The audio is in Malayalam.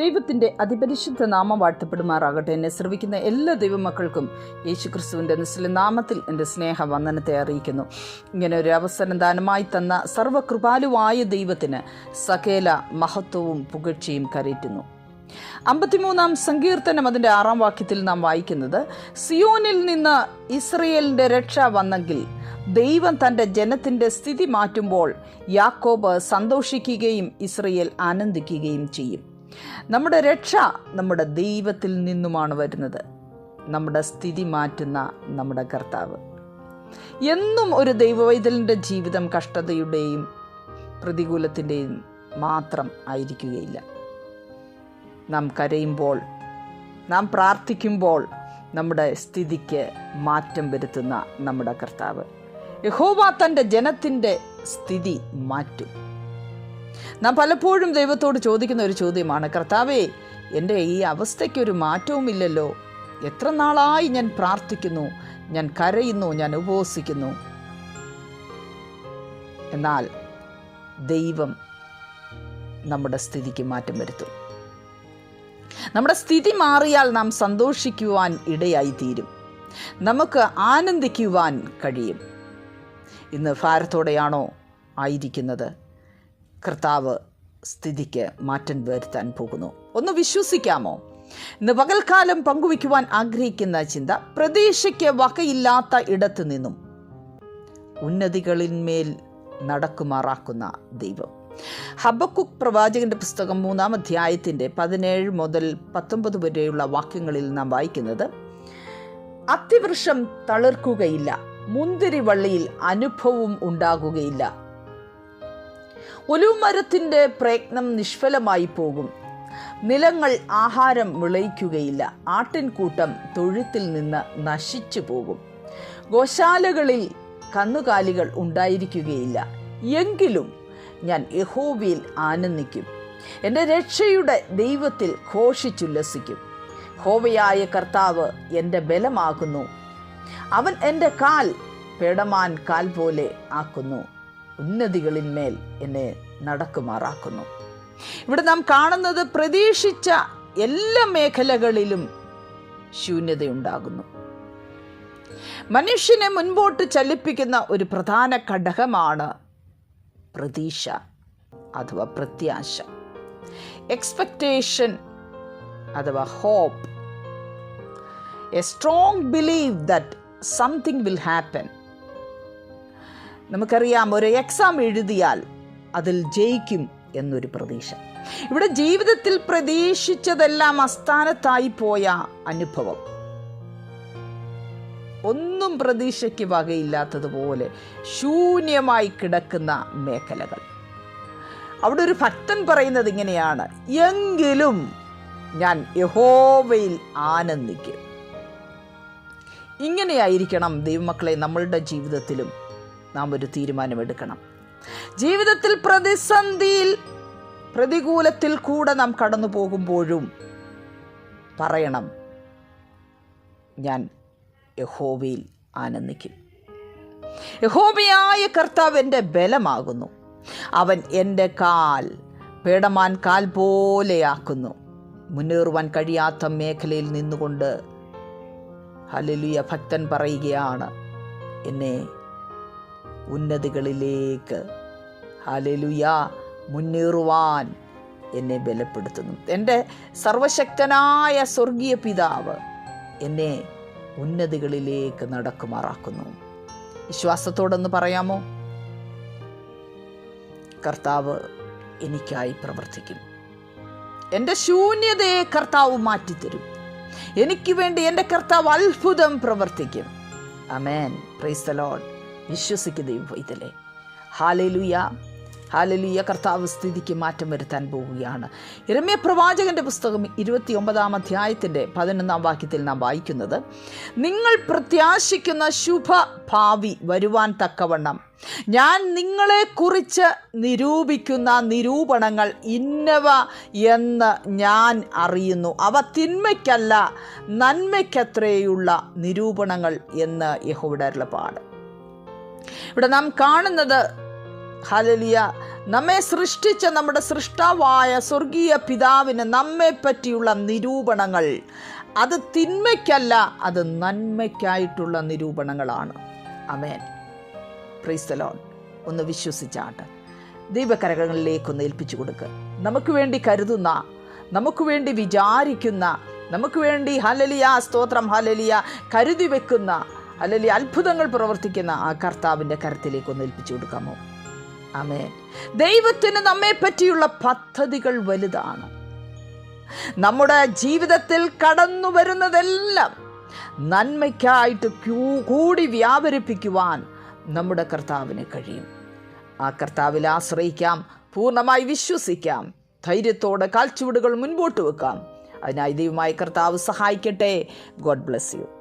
ദൈവത്തിന്റെ അതിപരിശുദ്ധ നാമം വാഴ്ത്തപ്പെടുമാറാകട്ടെ. എന്നെ ശ്രവിക്കുന്ന എല്ലാ ദൈവമക്കൾക്കും യേശു ക്രിസ്തുവിന്റെ നിസ്ലിം നാമത്തിൽ എന്റെ സ്നേഹ വന്ദനത്തെ അറിയിക്കുന്നു. ഇങ്ങനെ ഒരു അവസരം ദാനമായി തന്ന സർവകൃപാലുവായ ദൈവത്തിന് സകേല മഹത്വവും പുകഴ്ചയും കരയറ്റുന്നു അമ്പത്തിമൂന്നാം സങ്കീർത്തനം അതിന്റെ ആറാം വാക്യത്തിൽ നാം വായിക്കുന്നത് സിയോനിൽ നിന്ന് ഇസ്രയേലിന്റെ രക്ഷ വന്നെങ്കിൽ ദൈവം തന്റെ ജനത്തിന്റെ സ്ഥിതി മാറ്റുമ്പോൾ യാക്കോബ് സന്തോഷിക്കുകയും ഇസ്രയേൽ ആനന്ദിക്കുകയും ചെയ്യും. നമ്മുടെ രക്ഷ നമ്മുടെ ദൈവത്തിൽ നിന്നുമാണ് വരുന്നത്. നമ്മുടെ സ്ഥിതി മാറ്റുന്ന നമ്മുടെ കർത്താവ്. എന്നും ഒരു ദൈവവൈതലിന്റെ ജീവിതം കഷ്ടതയുടെയും പ്രതികൂലത്തിന്റെയും മാത്രം ആയിരിക്കുകയില്ല. നാം കരയുമ്പോൾ നാം പ്രാർത്ഥിക്കുമ്പോൾ നമ്മുടെ സ്ഥിതിക്ക് മാറ്റം വരുത്തുന്ന നമ്മുടെ കർത്താവ്. യഹോവ തന്റെ ജനത്തിന്റെ സ്ഥിതി മാറ്റും. നാം പലപ്പോഴും ദൈവത്തോട് ചോദിക്കുന്ന ഒരു ചോദ്യമാണ് കർത്താവേ എന്റെ ഈ അവസ്ഥയ്ക്കൊരു മാറ്റവുമില്ലല്ലോ. എത്ര നാളായി ഞാൻ പ്രാർത്ഥിക്കുന്നു ഞാൻ കരയുന്നു ഞാൻ ഉപവസിക്കുന്നു. എന്നാൽ ദൈവം നമ്മുടെ സ്ഥിതിക്ക് മാറ്റം വരുത്തും. നമ്മുടെ സ്ഥിതി മാറിയാൽ നാം സന്തോഷിക്കുവാൻ ഇടയായി തീരും നമുക്ക് ആനന്ദിക്കുവാൻ കഴിയും. ഇന്ന് ഭാരത്തോടെയാണോ ആയിരിക്കുന്നത്? കർത്താവ് സ്ഥിതിക്ക് മാറ്റം വരുത്താൻ പോകുന്നു. ഒന്ന് വിശ്വസിക്കാമോ? ഇന്ന് പകൽക്കാലം പങ്കുവയ്ക്കുവാൻ ആഗ്രഹിക്കുന്ന ചിന്ത പ്രതീക്ഷയ്ക്ക് വകയില്ലാത്ത ഇടത്തു നിന്നും ഉന്നതികളിന്മേൽ നടക്കുമാറാക്കുന്ന ദൈവം. ഹബക്കുക് പ്രവാചകന്റെ പുസ്തകം മൂന്നാം അധ്യായത്തിന്റെ പതിനേഴ് മുതൽ പത്തൊമ്പത് വരെയുള്ള വാക്യങ്ങളിൽ നാം വായിക്കുന്നത് അത്തിവൃക്ഷം തളിർക്കുകയില്ല മുന്തിരിവള്ളിയിൽ അനുഭവവും ഉണ്ടാകുകയില്ല ഒലുമരത്തിന്റെ പ്രയത്നം നിഷ്ഫലമായി പോകും. നിലങ്ങൾ ആഹാരം വിളയിക്കുകയില്ല. ആട്ടിൻകൂട്ടം തൊഴുത്തിൽ നിന്ന് നശിച്ചു പോകും. ഗോശാലകളിൽ കന്നുകാലികൾ ഉണ്ടായിരിക്കുകയില്ല. എങ്കിലും ഞാൻ യഹോബിയിൽ ആനന്ദിക്കും. എന്റെ രക്ഷയുടെ ദൈവത്തിൽ ഘോഷിച്ചുല്ലസിക്കും. ഹോവയായ കർത്താവ് എന്റെ ബലമാകുന്നു. അവൻ എന്റെ കാൽ പേടമാൻ കാൽ പോലെ ആക്കുന്നു. ഉന്നതികളിന്മേൽ എന്നെ നടക്കുമാറാക്കുന്നു. ഇവിടെ നാം കാണുന്നത് പ്രതീക്ഷിച്ച എല്ലാ മേഖലകളിലും ശൂന്യതയുണ്ടാകുന്നു. മനുഷ്യനെ മുൻപോട്ട് ചലിപ്പിക്കുന്ന ഒരു പ്രധാന ഘടകമാണ് പ്രതീക്ഷ അഥവാ പ്രത്യാശ. എക്സ്പെക്റ്റേഷൻ അഥവാ hope a strong believe that something will happen നമുക്കറിയാം ഒരു എക്സാം എഴുതിയാൽ അതിൽ ജയിക്കും എന്നൊരു പ്രതീക്ഷ. ഇവിടെ ജീവിതത്തിൽ പ്രതീക്ഷിച്ചതെല്ലാം അസ്ഥാനത്തായി പോയ അനുഭവം. ഒന്നും പ്രതീക്ഷയ്ക്ക് വകയില്ലാത്തതുപോലെ ശൂന്യമായി കിടക്കുന്ന മേഖലകൾ. അവിടെ ഒരു ഭക്തൻ പറയുന്നത് ഇങ്ങനെയാണ് എങ്കിലും ഞാൻ യഹോവയിൽ ആനന്ദിക്കും. ഇങ്ങനെയായിരിക്കണം ദൈവമക്കളെ നമ്മളുടെ ജീവിതത്തിലും നാം ഒരു തീരുമാനമെടുക്കണം. ജീവിതത്തിൽ പ്രതിസന്ധിയിൽ പ്രതികൂലത്തിൽ കൂടെ നാം കടന്നു പോകുമ്പോഴും പറയണം ഞാൻ യഹോവയിൽ ആനന്ദിക്കും. യഹോബിയായ കർത്താവ് എന്റെ ബലമാകുന്നു. അവൻ എന്റെ കാൽ പേടമാൻ കാൽ പോലെയാക്കുന്നു മുന്നേറുവാൻ കഴിയാത്ത മേഖലയിൽ നിന്നുകൊണ്ട് ഹലലിയ ഭക്തൻ പറയുകയാണ് എന്നെ ഉന്നതികളിലേക്ക്. ഹലലുയ മുന്നേറുവാൻ എന്നെ ബലപ്പെടുത്തുന്നു. എന്റെ സർവശക്തനായ സ്വർഗീയ പിതാവ് എന്നെ ഉന്നതികളിലേക്ക് നടക്കുമാറാക്കുന്നു. വിശ്വാസത്തോടൊന്ന് പറയാമോ? കർത്താവ് എനിക്കായി പ്രവർത്തിക്കും. എന്റെ ശൂന്യതയെ കർത്താവ് മാറ്റിത്തരും. എനിക്ക് വേണ്ടി എന്റെ കർത്താവ് അത്ഭുതം പ്രവർത്തിക്കും. അമേൻ പ്രൈസ് ലോഡ് വിശ്വസിക്കുക ദൈവം ഇതിലെ ഹാലലുയ ഹാലലുയ കർത്താവ് സ്ഥിതിക്ക് മാറ്റം വരുത്താൻ പോവുകയാണ്. ഇരമ്യ പ്രവാചകന്റെ പുസ്തകം ഇരുപത്തി ഒമ്പതാം അധ്യായത്തിന്റെ പതിനൊന്നാം വാക്യത്തിൽ നാം വായിക്കുന്നത് നിങ്ങൾ പ്രത്യാശിക്കുന്ന ശുഭ ഭാവി വരുവാൻ തക്കവണ്ണം. ഞാൻ നിങ്ങളെക്കുറിച്ച് നിരൂപിക്കുന്ന നിരൂപണങ്ങൾ ഇന്നവ എന്ന് ഞാൻ അറിയുന്നു. അവ തിന്മയ്ക്കല്ല നന്മയ്ക്കത്രയുള്ള നിരൂപണങ്ങൾ എന്ന് യഹോയുടെ അരുളപ്പാട്. ഇവിടെ നാം കാണുന്നത് ഹലലിയ നമ്മെ സൃഷ്ടിച്ച നമ്മുടെ സൃഷ്ടാവായ സ്വർഗീയ പിതാവിന് നമ്മെ പറ്റിയുള്ള നിരൂപണങ്ങൾ. അത് തിന്മയ്ക്കല്ല അത് നന്മയ്ക്കായിട്ടുള്ള നിരൂപണങ്ങളാണ്. അമേൻ പ്രീസ്തലോൺ ഒന്ന് വിശ്വസിച്ചാട്ട്. ദൈവകരങ്ങളിലേക്കൊന്ന് ഏൽപ്പിച്ചു കൊടുക്കുക നമുക്ക് വേണ്ടി കരുതുന്ന നമുക്ക് വേണ്ടി വിചാരിക്കുന്ന നമുക്ക് വേണ്ടി ഹലലിയ സ്തോത്രം ഹലലിയ കരുതി വെക്കുന്ന അല്ലെങ്കിൽ അത്ഭുതങ്ങൾ പ്രവർത്തിക്കുന്ന ആ കർത്താവിന്റെ കരത്തിലേക്ക് ഒന്ന് ഏൽപ്പിച്ചു കൊടുക്കാമോ? ആമേ ദൈവത്തിന് നമ്മെ പറ്റിയുള്ള പദ്ധതികൾ വലുതാണ്. നമ്മുടെ ജീവിതത്തിൽ കടന്നു വരുന്നതെല്ലാം നന്മയ്ക്കായിട്ട് ക്യൂ- കൂടി വ്യാപരിപ്പിക്കുവാൻ നമ്മുടെ കർത്താവിന് കഴിയും. ആ കർത്താവിൽ ആശ്രയിക്കാം പൂർണമായി വിശ്വസിക്കാം ധൈര്യത്തോടെ കാൽച്ചുവടുകൾ മുൻപോട്ട് വെക്കാം. അതിനായി ദൈവമായ കർത്താവ് സഹായിക്കട്ടെ. God bless you.